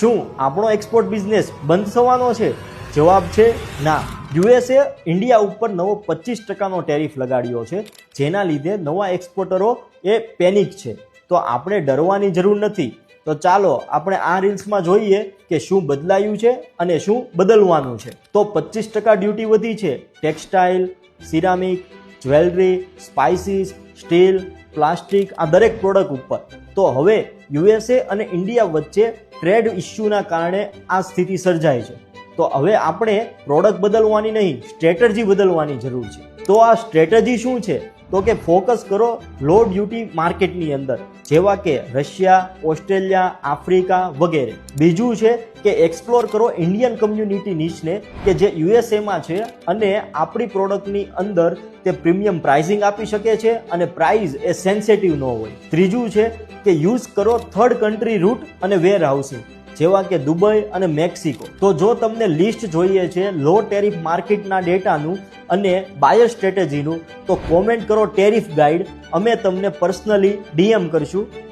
શું આપણો export business બંધ થવાનો છે? જવાબ છે ના. યુએસએ ઇન્ડિયા ઉપર નવો પચીસ ટકાનો ટેરિફ લગાડ્યો છે, જેના લીધે નવા એક્સપોર્ટરો એ પેનિક છે. તો આપણે ડરવાની જરૂર નથી. તો ચાલો આપણે આ રીલ્સમાં જોઈએ કે શું બદલાયું છે અને શું બદલવાનું છે. તો પચીસ ટકા ડ્યુટી વધી છે. Textile, ceramic, jewellery, spices, steel, plastic આ દરેક પ્રોડક્ટ ઉપર. તો હવે યુએસએ અને ઇન્ડિયા વચ્ચે ટ્રેડ ઇસ્યુના કારણે આ સ્થિતિ સર્જાય છે. તો હવે આપણે પ્રોડક્ટ બદલવાની નહીં, સ્ટ્રેટજી બદલવાની જરૂર છે. તો આ સ્ટ્રેટજી શું છે? તો કે ફોકસ કરો લો ડ્યુટી માર્કેટની અંદર. જેવા કે રશિયા, ઓસ્ટ્રેલિયા, આફ્રિકા વગેરે. બીજું છે કે એક્સપ્લોર કરો ઇન્ડિયન કમ્યુનિટી નીચને કે જે યુએસએમાં છે અને આપણી પ્રોડક્ટની અંદર તે પ્રીમિયમ પ્રાઇઝિંગ આપી શકે છે અને પ્રાઇઝ એ સેન્સેટિવ ન હોય. ત્રીજું છે કે યુઝ કરો થર્ડ કન્ટ્રી રૂટ અને વેર હાઉસિંગ જેવા કે દુબઈ અને મેક્સિકો. તો જો તમને લિસ્ટ જોઈએ છે લો ટેરિફ માર્કેટના ડેટાનું અને બાયર સ્ટ્રેટેજીનું તો કોમેન્ટ કરો ટેરિફ ગાઈડ અમે તમને પર્સનલી ડીએમ કરશું.